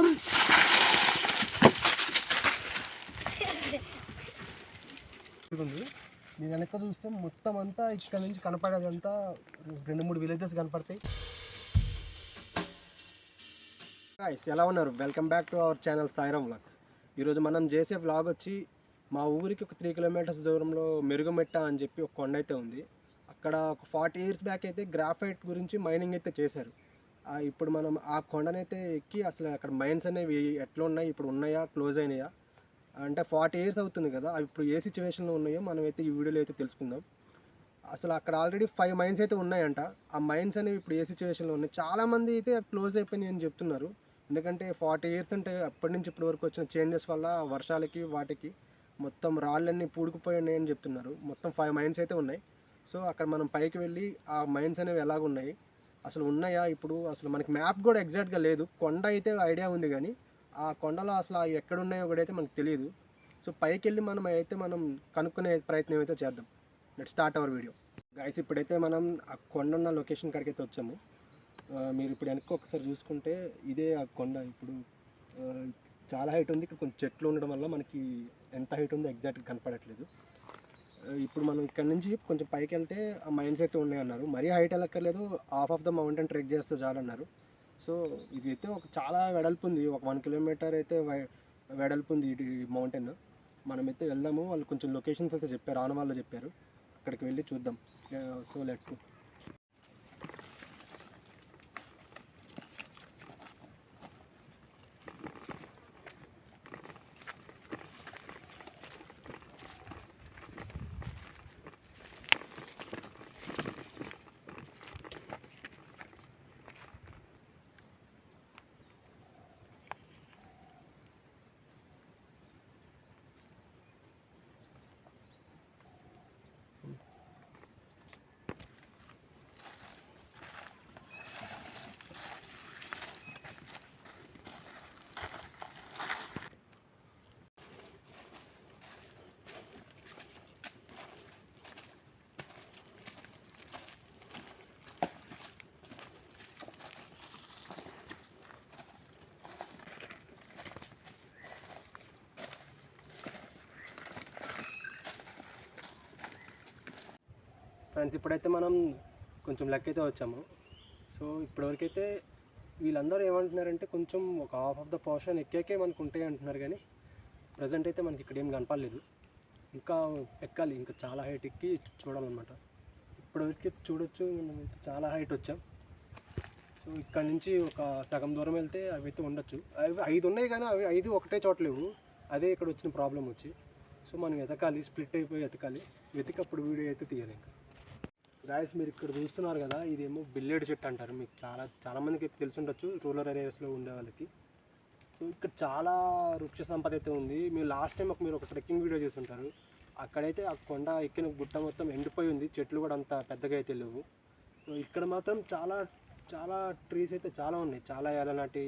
ఉంది నేను వెనక చూస్తే మొత్తం అంతా ఇక్కడ నుంచి కనపడేదంతా రెండు మూడు విలేజెస్ కనపడతాయి. గాయస్ ఎలా ఉన్నారు? Welcome back to our channel Sairam vlogs ఈరోజు మనం చేసే వ్లాగ్ వచ్చి మా ఊరికి ఒక త్రీ కిలోమీటర్స్ దూరంలో మెరుగుమెట్ట అని చెప్పి ఒక కొండ అయితే ఉంది. అక్కడ ఒక ఫార్టీ ఇయర్స్ బ్యాక్ అయితే గ్రాఫైట్ గురించి మైనింగ్ అయితే చేశారు. ఇప్పుడు మనం ఆ కొండనైతే ఎక్కి అసలు అక్కడ మైన్స్ అనేవి ఎట్లా ఉన్నాయి? ఇప్పుడు ఉన్నాయా? క్లోజ్ అయినాయా? అంటే ఫార్టీ ఇయర్స్ అవుతుంది కదా అవి ఇప్పుడు ఏ సిచ్యువేషన్లో ఉన్నాయో మనం అయితే ఈ వీడియోలో అయితే తెలుసుకుందాం. అసలు అక్కడ ఆల్రెడీ ఫైవ్ మైన్స్ అయితే ఉన్నాయంట. ఆ మైన్స్ అనేవి ఇప్పుడు ఏ సిచ్యువేషన్లో ఉన్నాయి? చాలామంది అయితే క్లోజ్ అయిపోయినాయి అని చెప్తున్నారు. ఎందుకంటే ఫార్టీ ఇయర్స్ అంటే అప్పటి నుంచి ఇప్పటి వరకు వచ్చిన చేంజెస్ వల్ల వర్షాలకి వాటికి మొత్తం రాళ్ళన్నీ పూడుకుపోయి ఉన్నాయని చెప్తున్నారు. మొత్తం ఫైవ్ మైన్స్ అయితే ఉన్నాయి. సో అక్కడ మనం పైకి వెళ్ళి ఆ మైన్స్ అనేవి ఎలాగున్నాయి? అసలు ఉన్నాయా ఇప్పుడు? అసలు మనకి మ్యాప్ కూడా ఎగ్జాక్ట్గా లేదు. కొండ అయితే ఐడియా ఉంది కానీ ఆ కొండలో అసలు అవి ఎక్కడ ఉన్నాయో కూడా అయితే మనకు తెలియదు సో పైకి వెళ్ళి మనం అయితే మనం కనుక్కునే ప్రయత్నం అయితే చేద్దాం. Let start our video. Guys ఇప్పుడైతే మనం ఆ కొండ ఉన్న లొకేషన్ కాడికి అయితే వచ్చాము. మీరు ఇప్పుడు వెనక్కి ఒకసారి చూసుకుంటే ఇదే ఆ కొండ. ఇప్పుడు చాలా హైట్ ఉంది. ఇక్కడ కొంచెం చెట్లు ఉండడం వల్ల మనకి ఎంత హైట్ ఉందో ఎగ్జాక్ట్గా కనపడట్లేదు. ఇప్పుడు మనం ఇక్కడ నుంచి కొంచెం పైకి వెళ్తే ఆ మైన్స్ అయితే ఉన్నాయి అన్నారు మరీ హైట్ వెళ్ళక్కర్లేదు half of the mountain trek చేస్తే చాలన్నారు. సో ఇది అయితే ఒక చాలా వెడల్పు ఉంది. ఒక వన్ కిలోమీటర్ అయితే వె- వెడల్పు ఉంది ఇది మౌంటైన్. మనమైతే వెళ్దాము. వాళ్ళు కొంచెం లొకేషన్స్ అయితే చెప్పారు. ఆన వాళ్ళు చెప్పారు. అక్కడికి వెళ్ళి చూద్దాం. సో లెట్స్ ఫ్రెండ్స్ ఇప్పుడైతే మనం కొంచెం లెక్క అయితే వచ్చాము. సో ఇప్పటివరకైతే వీళ్ళందరూ ఏమంటున్నారంటే కొంచెం ఒక హాఫ్ ఆఫ్ ద పోర్షన్ ఎక్కాకే మనకు ఉంటాయి అంటున్నారు కానీ ప్రజెంట్ అయితే మనకి ఇక్కడ ఏం కనపడలేదు. ఇంకా ఎక్కాలి ఇంకా చాలా హైట్ ఎక్కి చూడాలన్నమాట. ఇప్పటివరకు చూడొచ్చు మనం చాలా హైట్ వచ్చాం. సో ఇక్కడ నుంచి ఒక సగం దూరం వెళ్తే అవి అయితే ఉండొచ్చు. అవి ఐదు ఉన్నాయి కానీ అవి ఐదు ఒకటే చోట లేవు. అదే ఇక్కడ వచ్చిన ప్రాబ్లం వచ్చి. సో మనం ఎతకాలి స్ప్లిట్ అయిపోయి ఎతకాలి వెతికి అప్పుడు వీడియో అయితే తీయాలి. ఇంకా గాయస్ మీరు ఇక్కడ చూస్తున్నారు కదా ఇదేమో బిల్లేడు చెట్టు అంటారు. మీకు చాలా చాలామందికి అయితే తెలిసి ఉండొచ్చు రూరల్ ఏరియాస్లో ఉండే వాళ్ళకి. సో ఇక్కడ చాలా వృక్ష సంపద అయితే ఉంది. మీరు లాస్ట్ టైం ఒక మీరు ఒక ట్రెక్కింగ్ వీడియో చేస్తుంటారు. అక్కడైతే ఆ కొండ ఎక్కిన గుట్ట మొత్తం ఎండిపోయి ఉంది. చెట్లు కూడా అంత పెద్దగా అయితే లేవు. సో ఇక్కడ మాత్రం చాలా చాలా ట్రీస్ అయితే చాలా ఉన్నాయి. చాలా ఏళ్ళనాటి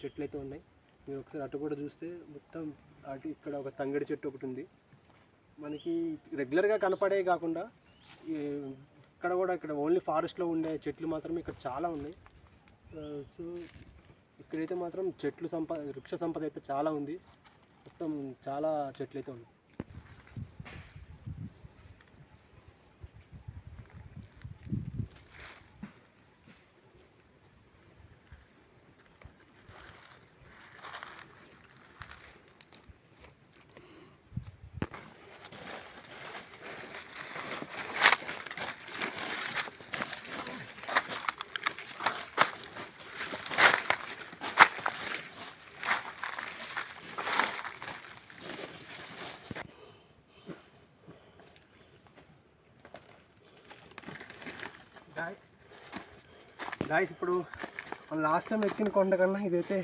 చెట్లు అయితే ఉన్నాయి. మీరు ఒకసారి అటు కూడా చూస్తే మొత్తం అటు ఇక్కడ ఒక తంగిడి చెట్టు ఒకటి ఉంది. మనకి రెగ్యులర్గా కనపడే కాకుండా ఇక్కడ కూడా ఇక్కడ ఓన్లీ ఫారెస్ట్లో ఉండే చెట్లు మాత్రమే ఇక్కడ చాలా ఉన్నాయి. సో ఇక్కడైతే మాత్రం చెట్లు సంపద వృక్ష సంపద అయితే చాలా ఉంది. మొత్తం చాలా చెట్లు అయితే ఉన్నాయి. గాయస్ ఇప్పుడు మనం లాస్ట్ టైం ఎక్కిన కొండ కన్నా ఇదైతే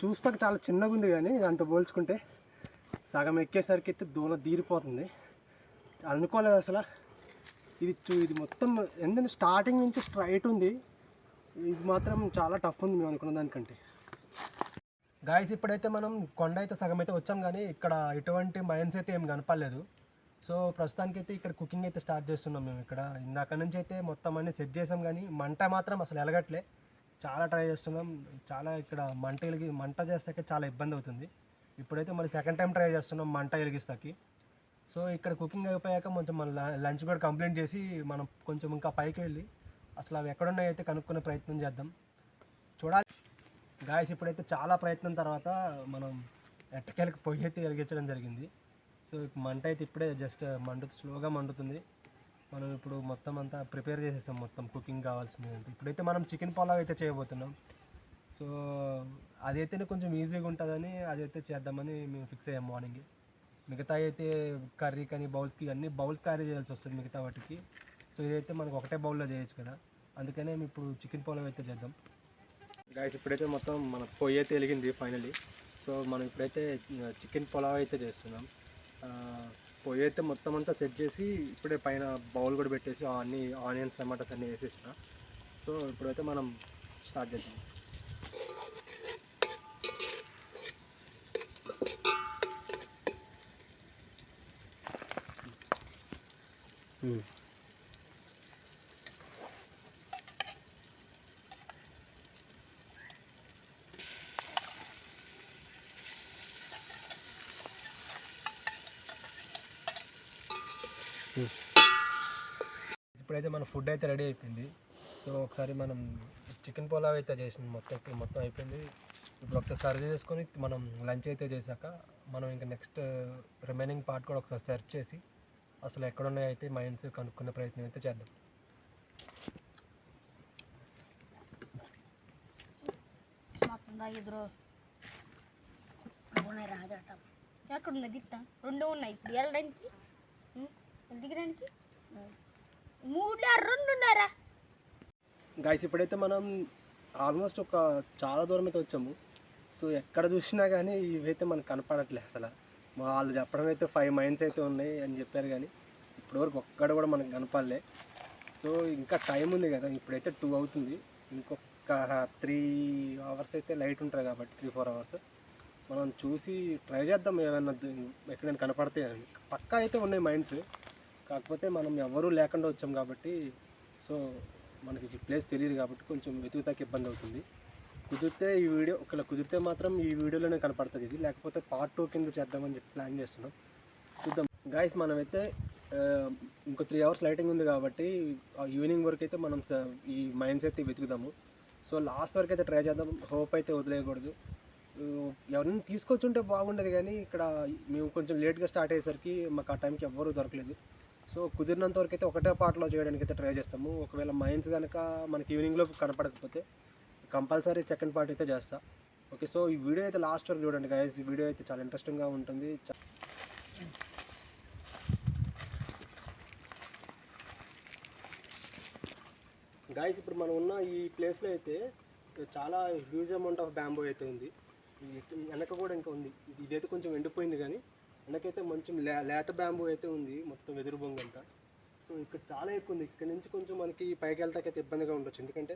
చూస్తాక చాలా చిన్నగా ఉంది కానీ దాంతో పోల్చుకుంటే సగం ఎక్కేసరికి అయితే దూల తీరిపోతుంది. అనుకోలేదు అసలు. ఇది చూ ఇది మొత్తం ఎందుకంటే స్టార్టింగ్ నుంచి స్ట్రైట్ ఉంది. ఇది మాత్రం చాలా టఫ్ ఉంది మేము అనుకున్న దానికంటే. గాయస్ ఇప్పుడైతే మనం కొండ అయితే సగం అయితే వచ్చాం కానీ ఇక్కడ ఎటువంటి మైన్స్ అయితే ఏం కనపడలేదు. సో ప్రస్తుతానికి అయితే ఇక్కడ కుకింగ్ అయితే స్టార్ట్ చేస్తున్నాం మేము ఇక్కడ. ఇందాక నుంచి అయితే మొత్తం అన్ని సెట్ చేసాం కానీ మంట మాత్రం అసలు ఎలగట్లే. చాలా ట్రై చేస్తున్నాం. చాలా ఇక్కడ మంట వెలిగి మంట చేస్తాకే చాలా ఇబ్బంది అవుతుంది. ఇప్పుడైతే మళ్ళీ సెకండ్ టైం ట్రై చేస్తున్నాం మంట వెలిగిస్తాకి సో ఇక్కడ కుకింగ్ అయిపోయాక కొంచెం మన లంచ్ కూడా కంప్లీట్ చేసి మనం కొంచెం ఇంకా పైకి వెళ్ళి అసలు అవి ఎక్కడున్నాయో అయితే కనుక్కునే ప్రయత్నం చేద్దాం. చూడాలి. గాయస్ ఇప్పుడైతే చాలా ప్రయత్నం తర్వాత మనం ఎట్టకెళ్ళకి పొయ్యి అయితే వెలిగించడం జరిగింది. సో మంట అయితే ఇప్పుడే జస్ట్ మండు స్లోగా మండుతుంది. మనం ఇప్పుడు మొత్తం అంతా ప్రిపేర్ చేసేసాం మొత్తం కుకింగ్ కావాల్సింది ఇప్పుడైతే మనం చికెన్ పలావ్ అయితే చేయబోతున్నాం. సో అదైతేనే కొంచెం ఈజీగా ఉంటుందని అదైతే చేద్దామని మేము ఫిక్స్ అయ్యాం మార్నింగ్ మిగతా అయితే కర్రీ కానీ బౌల్స్కి అన్ని బౌల్స్ క్యారీ చేయాల్సి వస్తుంది మిగతా వాటికి. సో ఇదైతే మనకు ఒకటే బౌల్లో చేయొచ్చు కదా. అందుకనే మేము ఇప్పుడు చికెన్ పలావ్ అయితే చేద్దాం. గాయస్ ఇప్పుడైతే మొత్తం మన పొయ్యి అయితే వెలిగింది ఫైనలీ సో మనం ఇప్పుడైతే uh, చికెన్ పొలావ్ అయితే చేస్తున్నాం. పొయ్యి అయితే మొత్తం అంతా సెట్ చేసి ఇప్పుడే పైన బౌల్ కూడా పెట్టేసి అన్ని ఆనియన్స్ టమాటాస్ అన్నీ వేసేసిన సో ఇప్పుడైతే మనం స్టార్ట్ చేద్దాం మ్మ్. ఇప్పుడైతే మన ఫుడ్ అయితే రెడీ అయిపోయింది. సో ఒకసారి మనం చికెన్ పులావ్ అయితే చేసింది మొత్తం ఇప్పుడు మొత్తం అయిపోయింది. ఇప్పుడు ఒకసారి సర్వ్ చేసుకొని మనం లంచ్ అయితే చేశాక మనం ఇంకా నెక్స్ట్ రిమైనింగ్ పార్ట్ కూడా ఒకసారి సెర్చ్ చేసి అసలు ఎక్కడున్నాయి అయితే మైండ్స్ కనుక్కునే ప్రయత్నం అయితే చేద్దాం. ఎదురు? ఉన్నాయి ఎక్కడ ఉన్నది ఇట్ట రెండు ఉన్నాయి ఇప్పుడు వెళ్ళడానికి దిగడానికి మూడు రెండున్నారా? గాయస్ ఇప్పుడైతే మనం ఆల్మోస్ట్ ఒక చాలా దూరం అయితే వచ్చాము. సో ఎక్కడ చూసినా కానీ ఇవైతే మనకు కనపడట్లేదు అసలు. వాళ్ళు చెప్పడం అయితే ఫైవ్ మైండ్స్ అయితే ఉన్నాయి అని చెప్పారు కానీ ఇప్పటివరకు ఒక్కడ కూడా మనకు కనపడలే. సో ఇంకా టైం ఉంది కదా ఇప్పుడైతే టూ అవుతుంది. ఇంకొక త్రీ అవర్స్ అయితే లైట్ ఉంటుంది కాబట్టి త్రీ ఫోర్ అవర్స్ మనం చూసి ట్రై చేద్దాం ఏమైనా ఎక్కడైనా కనపడతాయి అని. పక్కా అయితే ఉన్నాయి మైండ్స్ కాకపోతే మనం ఎవరూ లేకుండా వచ్చాం కాబట్టి సో మనకి ప్లేస్ తెలియదు కాబట్టి కొంచెం వెతుకుతాకి ఇబ్బంది అవుతుంది. కుదిరితే ఈ వీడియో ఒకవేళ కుదిరితే మాత్రం ఈ వీడియోలోనే కనపడుతుంది ఇది. లేకపోతే పార్ట్ టూ కింద చేద్దామని చెప్పి ప్లాన్ చేస్తున్నాం. చూద్దాం. గాయస్ మనమైతే ఇంకో త్రీ అవర్స్ లైటింగ్ ఉంది కాబట్టి ఈవినింగ్ వరకు అయితే మనం స- ఈ మైండ్స్ అయితే వెతుకుదాము. సో లాస్ట్ వరకు అయితే ట్రై చేద్దాం. హోప్ అయితే వదిలేయకూడదు. ఎవరిని తీసుకొచ్చుంటే బాగుండేది కానీ ఇక్కడ మేము కొంచెం లేట్గా స్టార్ట్ అయ్యేసరికి మాకు ఆ టైంకి ఎవ్వరూ దొరకలేదు. సో కుదిరినంత వరకు అయితే ఒకటే పాటలో చేయడానికి అయితే ట్రై చేస్తాము. ఒకవేళ మైన్స్ కనుక మనకి ఈవినింగ్లో కనపడకపోతే కంపల్సరీ సెకండ్ పార్ట్ అయితే చేస్తా. ఓకే సో ఈ వీడియో అయితే లాస్ట్ వరకు చూడండి గాయస్ ఈ వీడియో అయితే చాలా ఇంట్రెస్టింగ్గా ఉంటుంది. గాయస్ ఇప్పుడు మనం ఉన్న ఈ ప్లేస్లో అయితే చాలా హ్యూజ్ అమౌంట్ ఆఫ్ బ్యాంబో అయితే ఉంది. వెనక కూడా ఇంకా ఉంది. ఇదైతే కొంచెం ఎండిపోయింది కానీ వెనకైతే మంచి లే లేత బ్యాంబూ అయితే ఉంది మొత్తం వెదురు బొంగు అంతా. సో ఇక్కడ చాలా ఎక్కువ ఉంది. ఇక్కడ నుంచి కొంచెం మనకి పైకి వెళ్తాకైతే ఇబ్బందిగా ఉండొచ్చు. ఎందుకంటే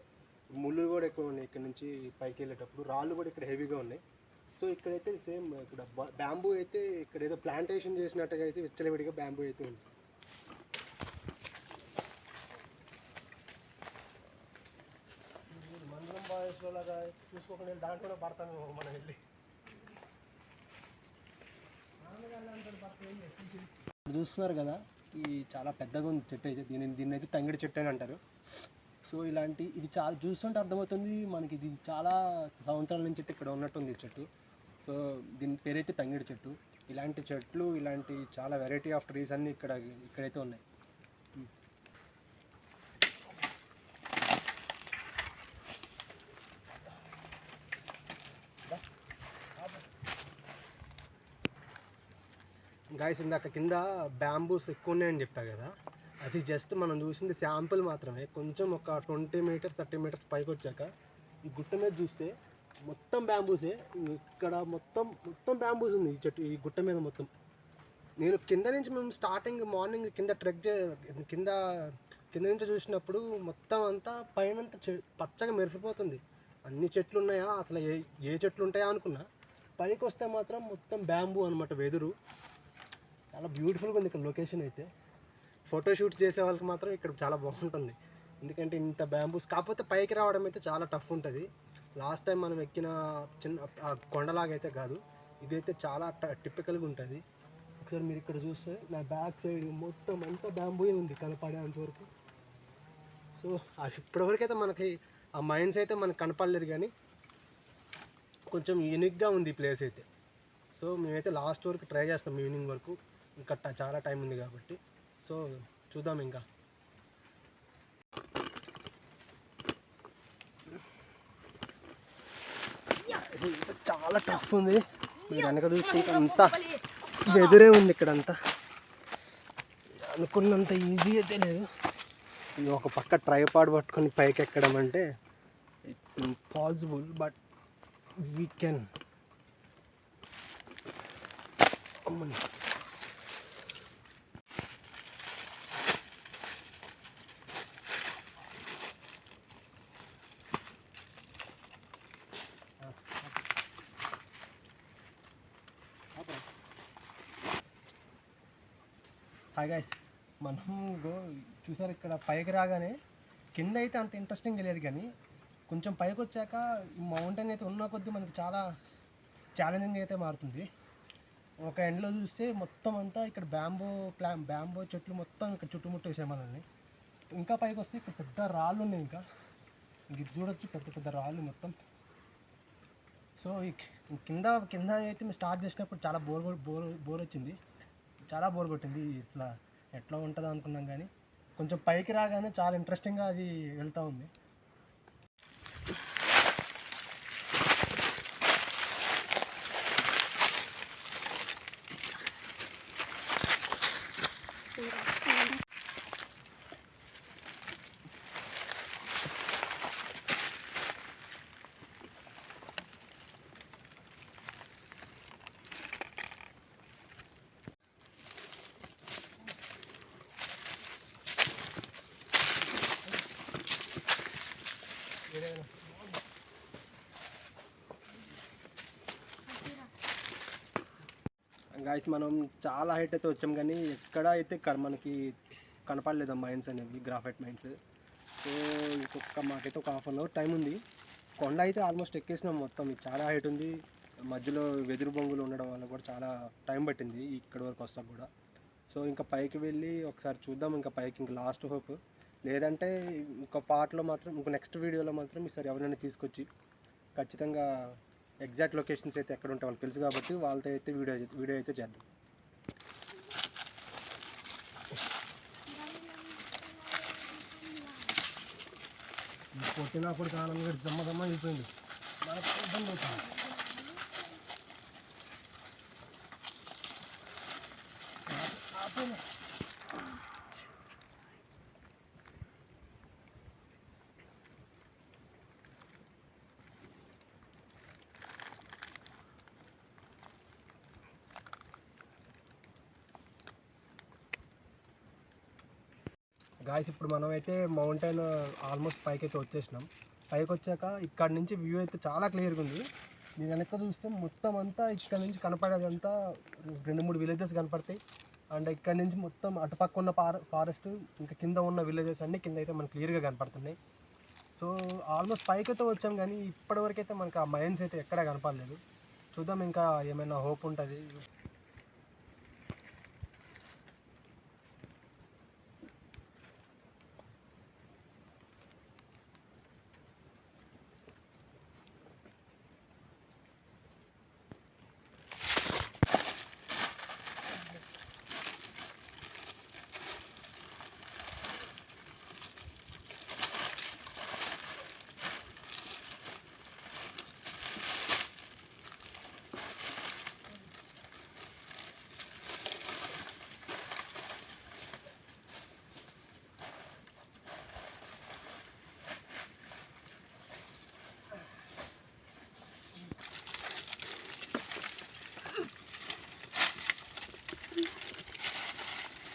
ముళ్ళు కూడా ఎక్కువ ఉన్నాయి ఇక్కడ నుంచి పైకి వెళ్ళేటప్పుడు రాళ్ళు కూడా ఇక్కడ హెవీగా ఉన్నాయి. సో ఇక్కడైతే సేమ్ ఇక్కడ బ్యాంబూ అయితే ఇక్కడ ఏదో ప్లాంటేషన్ చేసినట్టుగా అయితే విచ్చలవిడిగా బ్యాంబూ అయితే ఉంది. మందరం బాయ్స్లో లాగా చూసుకోకుండా వెళ్ళి దాంట్లో పడతాను మనం వెళ్ళి ఇప్పుడు చూస్తున్నారు కదా ఈ చాలా పెద్దగా ఉంది చెట్టు అయితే దీని దీన్ని అయితే తంగిడి చెట్టు అని అంటారు. సో ఇలాంటి ఇది చాలా చూస్తుంటే అర్థమవుతుంది మనకి ఇది చాలా సంవత్సరాల నుంచి అయితే ఇక్కడ ఉన్నట్టుంది ఈ చెట్టు. సో దీని పేరైతే తంగిడి చెట్టు. ఇలాంటి చెట్లు ఇలాంటి చాలా వెరైటీ ఆఫ్ ట్రీస్ అన్నీ ఇక్కడ ఇక్కడైతే ఉన్నాయి. గాయస్ ఇందాక కింద బ్యాంబూస్ ఎక్కువ ఉన్నాయని చెప్పా కదా అది జస్ట్ మనం చూసింది శాంపుల్ మాత్రమే. కొంచెం ఒక ట్వంటీ మీటర్స్ థర్టీ మీటర్స్ పైకి వచ్చాక ఈ గుట్ట మీద చూస్తే మొత్తం బ్యాంబూసే ఇక్కడ మొత్తం మొత్తం బ్యాంబూస్ ఉంది ఈ చెట్టు ఈ గుట్ట మీద మొత్తం. నేను కింద నుంచి మేము స్టార్టింగ్ మార్నింగ్ కింద ట్రెక్ చే కింద కింద నుంచి చూసినప్పుడు మొత్తం అంతా పైన పచ్చగా మెరిసిపోతుంది. అన్ని చెట్లు ఉన్నాయా? అసలు ఏ ఏ చెట్లు ఉంటాయా అనుకున్నా పైకి వస్తే మాత్రం మొత్తం బ్యాంబూ అనమాట వెదురు. చాలా బ్యూటిఫుల్గా ఉంది ఇక్కడ లొకేషన్ అయితే. ఫోటోషూట్ చేసే వాళ్ళకి మాత్రం ఇక్కడ చాలా బాగుంటుంది. ఎందుకంటే ఇంత బ్యాంబూస్ కాకపోతే పైకి రావడం అయితే చాలా టఫ్ ఉంటుంది. లాస్ట్ టైం మనం ఎక్కిన చిన్న కొండలాగైతే కొండలాగా అయితే కాదు. ఇదైతే చాలా టిపికల్గా ఉంటుంది. ఒకసారి మీరు ఇక్కడ చూస్తే నా బ్యాక్ సైడ్ మొత్తం అంతా బ్యాంబూ ఉంది కనపడేంత వరకు. సో ఇప్పటివరకు అయితే మనకి ఆ మైండ్స్ అయితే మనకు కనపడలేదు కానీ కొంచెం యూనిక్గా ఉంది ఈ ప్లేస్ అయితే. సో మేమైతే లాస్ట్ వరకు ట్రై చేస్తాం ఈవినింగ్ వరకు. ఇంకా చాలా టైం ఉంది కాబట్టి. సో చూద్దాం ఇంకా. చాలా టఫ్ ఉంది. మీరు వెనక చూస్తే అంతా ఎదురే ఉంది ఇక్కడ అంతా అనుకున్నంత ఈజీ అయితే లేదు. ఇది ఒక పక్క ట్రైపాడ్ పట్టుకొని పైకి ఎక్కడం అంటే it's impossible but we can hi guys మనం గో చూసారు ఇక్కడ పైకి రాగానే కింద అయితే అంత ఇంట్రెస్టింగ్ లేదు కానీ కొంచెం పైకి వచ్చాక మౌంటైన్ అయితే ఉన్న కొద్దీ మనకి చాలా ఛాలెంజింగ్ అయితే మారుతుంది. ఒక ఎండ్లో చూస్తే మొత్తం అంతా ఇక్కడ బ్యాంబో ప్లా బ్యాంబో చెట్లు మొత్తం ఇక్కడ చుట్టుముట్టేసాయి మనల్ని. ఇంకా పైకి వస్తే ఇక్కడ పెద్ద రాళ్ళు ఉన్నాయి ఇంకా. ఇది చూడొచ్చు పెద్ద పెద్ద రాళ్ళు మొత్తం. సో ఈ కింద కింద అయితే మేము స్టార్ట్ చేసినప్పుడు చాలా బోర్ బోర్ బోర్ వచ్చింది. చాలా బోర్ కొట్టింది. ఇట్లా ఎట్లా ఉంటుందో అనుకున్నాం కానీ కొంచెం పైకి రాగానే చాలా ఇంట్రెస్టింగ్గా అది వెళ్తూ ఉంది. గాయస్ మనం చాలా హైట్ అయితే వచ్చాం కానీ ఎక్కడ అయితే క- మనకి కనపడలేదు ఆ మైన్స్ అనేవి గ్రాఫైట్ మైన్స్ సో ఇంకొక మాకైతే ఒక హాఫ్ అన్ అవర్ టైం ఉంది. కొండ అయితే ఆల్మోస్ట్ ఎక్కేసినాం మొత్తం. ఇది చాలా హైట్ ఉంది. మధ్యలో వెదురు బొంగులు ఉండడం వల్ల కూడా చాలా టైం పట్టింది ఇక్కడ వరకు వస్తాం కూడా. సో ఇంకా పైకి వెళ్ళి ఒకసారి చూద్దాం. ఇంకా పైకి ఇంకా లాస్ట్ హోప్ లేదంటే ఇంకో పార్ట్లో మాత్రం ఇంకో నెక్స్ట్ వీడియోలో మాత్రం ఈసారి ఎవరైనా తీసుకొచ్చి ఖచ్చితంగా ఎగ్జాక్ట్ లొకేషన్స్ అయితే ఎక్కడ ఉంటాయి వాళ్ళకి తెలుసు కాబట్టి వాళ్ళతో అయితే వీడియో వీడియో అయితే చేద్దాం. కొట్టినప్పుడు కాలం కూడా దమ్మ దమ్మ అయిపోయింది. మనకు ఇబ్బంది అవుతుంది. ఆపేనా? గాయస్ ఇప్పుడు మనం అయితే మౌంటైన్ ఆల్మోస్ట్ పైకి అయితే వచ్చేసినాం. పైకి వచ్చాక ఇక్కడ నుంచి వ్యూ అయితే చాలా క్లియర్గా ఉంది. మీరు వెనక చూస్తే మొత్తం అంతా ఇక్కడ నుంచి కనపడేదంతా రెండు మూడు విలేజెస్ కనపడతాయి. అండ్ ఇక్కడ నుంచి మొత్తం అటుపక్క ఉన్న ఫారెస్ట్ ఇంకా కింద ఉన్న విలేజెస్ అన్నీ కింద అయితే మనకు క్లియర్గా కనపడుతున్నాయి. సో ఆల్మోస్ట్ పైకి అయితే వచ్చాం కానీ ఇప్పటివరకు అయితే మనకు ఆ మైండ్స్ అయితే ఎక్కడా కనపడలేదు. చూద్దాం ఇంకా ఏమైనా హోప్ ఉంటుంది.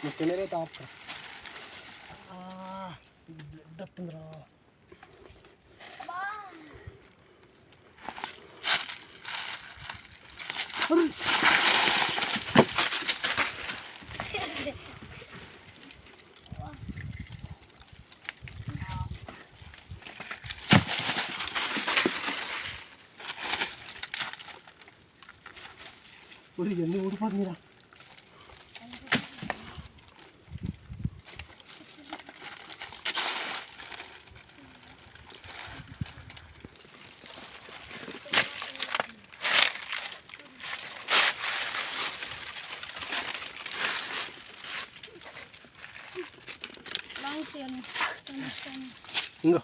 മുട്ടണേരെ താത്ത. ഇതെത്തുന്നോ ഒരു എണ്ണ ഓടി പറഞ്ഞിരാ ఇంకో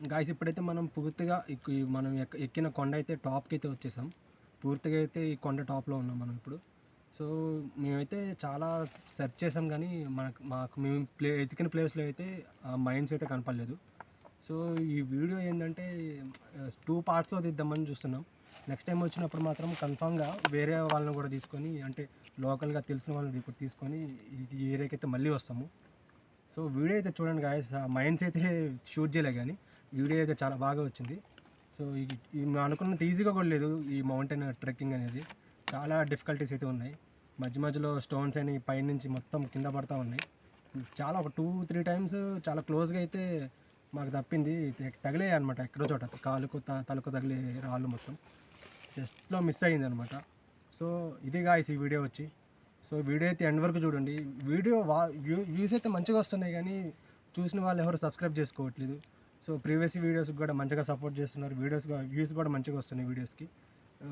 గాయస్ ఇప్పుడైతే మనం పూర్తిగా మనం ఎక్కిన కొండ అయితే టాప్కి అయితే వచ్చేసాం. పూర్తిగా అయితే ఈ కొండ టాప్లో ఉన్నాం మనం ఇప్పుడు. సో మేమైతే చాలా సెర్చ్ చేసాం కానీ మనకు మాకు మేము ప్లే ఎతికిన ప్లేస్లో అయితే ఆ మైండ్స్ అయితే కనపడలేదు. సో ఈ వీడియో ఏంటంటే టూ పార్ట్స్లో తీద్దామని చూస్తున్నాం. నెక్స్ట్ టైం వచ్చినప్పుడు మాత్రం కన్ఫామ్గా వేరే వాళ్ళని కూడా తీసుకొని అంటే లోకల్గా తెలిసిన వాళ్ళని ఇప్పుడు తీసుకొని ఈ ఏరియాకి అయితే మళ్ళీ వస్తాము. సో వీడియో అయితే చూడండి గాయస్ మైండ్స్ అయితే షూట్ చేయలే కానీ వీడియో అయితే చాలా బాగా వచ్చింది. సో ఈ- అనుకున్నంత ఈజీగా కూడా లేదు ఈ మౌంటైన్ ట్రెక్కింగ్ అనేది. చాలా డిఫికల్టీస్ అయితే ఉన్నాయి. మధ్య మధ్యలో స్టోన్స్ అని పైనుంచి మొత్తం కింద పడతా ఉన్నాయి. చాలా ఒక టూ త్రీ టైమ్స్ చాలా క్లోజ్గా అయితే మాకు తప్పింది. తగిలే అనమాట ఎక్కడో చోట. కాలుకు త- తలకు తగిలే రాళ్ళు మొత్తం. జస్ట్లో మిస్ అయ్యింది అనమాట సో ఇది గాయస్ ఈ వీడియో వచ్చి. సో వీడియో అయితే ఎండ్ వరకు చూడండి. వీడియో వా వ్యూ వ్యూస్ అయితే మంచిగా వస్తున్నాయి కానీ చూసిన వాళ్ళు ఎవరు సబ్స్క్రైబ్ చేసుకోవట్లేదు. సో ప్రీవియస్ వీడియోస్కి కూడా మంచిగా సపోర్ట్ చేస్తున్నారు. వీడియోస్ వ్యూస్ కూడా మంచిగా వస్తున్నాయి వీడియోస్కి.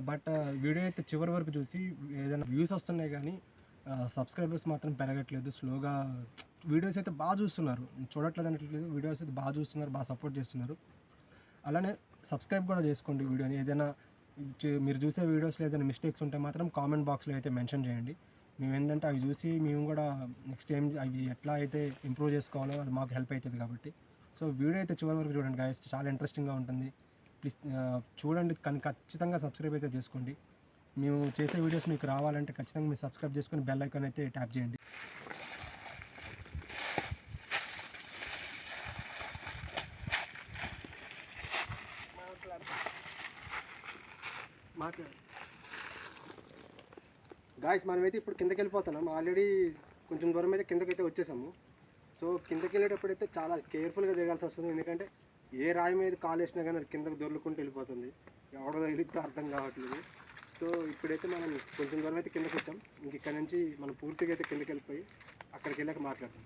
బట్ వీడియో అయితే చివరి వరకు చూసి ఏదైనా వ్యూస్ వస్తున్నాయి కానీ సబ్స్క్రైబర్స్ మాత్రం పెరగట్లేదు. స్లోగా వీడియోస్ అయితే బాగా చూస్తున్నారు. చూడట్లేదు అనట్లేదు. వీడియోస్ అయితే బాగా చూస్తున్నారు బాగా సపోర్ట్ చేస్తున్నారు. అలానే సబ్స్క్రైబ్ కూడా చేసుకోండి వీడియోని. ఏదైనా మీరు చూసే వీడియోస్లో ఏదైనా మిస్టేక్స్ ఉంటే మాత్రం కామెంట్ బాక్స్లో అయితే మెన్షన్ చేయండి. మేము ఏంటంటే అవి చూసి మేము కూడా నెక్స్ట్ టైం అవి ఎట్లా అయితే ఇంప్రూవ్ చేసుకోవాలో అది మాకు హెల్ప్ అవుతుంది కాబట్టి. సో వీడియో అయితే చివరి వరకు చూడండి గాయస్ చాలా ఇంట్రెస్టింగ్గా ఉంటుంది. ప్లీజ్ చూడండి కానీ ఖచ్చితంగా సబ్స్క్రైబ్ అయితే చేసుకోండి. మేము చేసే వీడియోస్ మీకు రావాలంటే ఖచ్చితంగా మీరు సబ్స్క్రైబ్ చేసుకొని బెల్ ఐకాన్ అయితే ట్యాప్ చేయండి. గాయస్ మనమైతే ఇప్పుడు కిందకి వెళ్ళిపోతున్నాం. ఆల్రెడీ కొంచెం దూరం అయితే కిందకైతే వచ్చేసాము. సో కిందకి వెళ్ళేటప్పుడు అయితే చాలా కేర్ఫుల్గా దిగాల్సి వస్తుంది. ఎందుకంటే ఏ రాయి మీద కాలు వేసినా కానీ అది కిందకు దొర్లుకుంటూ వెళ్ళిపోతుంది. ఎవడో తగిలితే అర్థం కావట్లేదు. సో ఇప్పుడైతే మనం కొంచెం దూరం అయితే కిందకి వచ్చాం ఇంక ఇక్కడ నుంచి మనం పూర్తిగా అయితే కిందకి వెళ్ళిపోయి అక్కడికి వెళ్ళాక మాట్లాడతాం.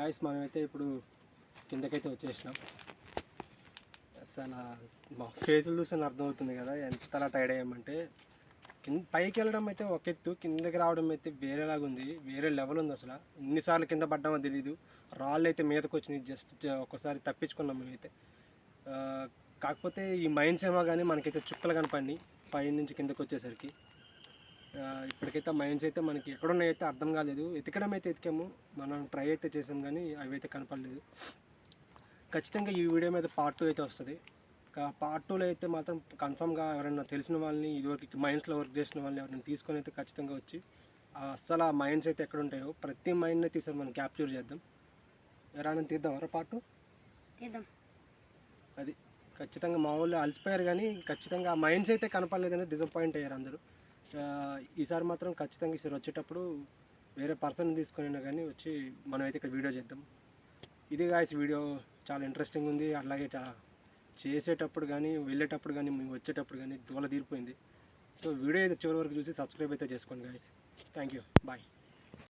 గాయస్ మనమైతే ఇప్పుడు కిందకైతే వచ్చేసినాం. అసలు మా ఫేసులు చూస్తే అర్థమవుతుంది కదా ఎంత టైర్డ్ అయ్యామంటే కింద పైకి వెళ్ళడం అయితే ఒక ఎత్తు కిందకి రావడం అయితే వేరేలాగా ఉంది వేరే లెవెల్ ఉంది అసలు. ఎన్నిసార్లు కింద పడ్డామో తెలియదు రాళ్ళు అయితే మీదకి వచ్చినాయి జస్ట్ uh, ఒకసారి తప్పించుకున్నాం మేమైతే. Uh, కాకపోతే ఈ మైండ్స్ ఏమో కానీ మనకైతే చుక్కలు కనపడి పై నుంచి కిందకి వచ్చేసరికి. ఇప్పటికైతే మైండ్స్ అయితే మనకి ఎక్కడున్నాయో అయితే అర్థం కాలేదు. ఎతకడం అయితే ఎతికాము. మనం ట్రై అయితే చేసాం కానీ అవి అయితే కనపడలేదు. ఖచ్చితంగా ఈ వీడియో మీద పార్ట్ టూ అయితే వస్తుంది. పార్ట్ టూలో అయితే మాత్రం కన్ఫామ్గా ఎవరైనా తెలిసిన వాళ్ళని ఇదివరకు మైండ్స్లో వర్క్ చేసిన వాళ్ళని ఎవరైనా తీసుకొని అయితే ఖచ్చితంగా వచ్చి ఆ అస్సలు ఆ మైండ్స్ అయితే ఎక్కడ ఉంటాయో ప్రతి మైండ్ని తీసారి మనం క్యాప్చర్ చేద్దాం. ఎవరైనా తీద్దాం ఎవరో పార్ట్ తీద్దాం. అది. ఖచ్చితంగా మా వాళ్ళు అలసిపోయారు కానీ ఖచ్చితంగా ఆ మైండ్స్ అయితే కనపడలేదని డిసప్పాయింట్ అయ్యారు అందరూ. ఈసారి మాత్రం ఖచ్చితంగా ఈసారి వచ్చేటప్పుడు వేరే పర్సన్ తీసుకొని కానీ వచ్చి మనమైతే ఇక్కడ వీడియో చేద్దాం. ఇది గాయస్ వీడియో చాలా ఇంట్రెస్టింగ్ ఉంది. అలాగే చాలా చేసేటప్పుడు కానీ వెళ్ళేటప్పుడు కానీ మేము వచ్చేటప్పుడు కానీ దూల తీరిపోయింది. సో వీడియో అయితే చివరి వరకు చూసి సబ్స్క్రైబ్ అయితే చేసుకోండి గాయస్ థ్యాంక్ యూ బాయ్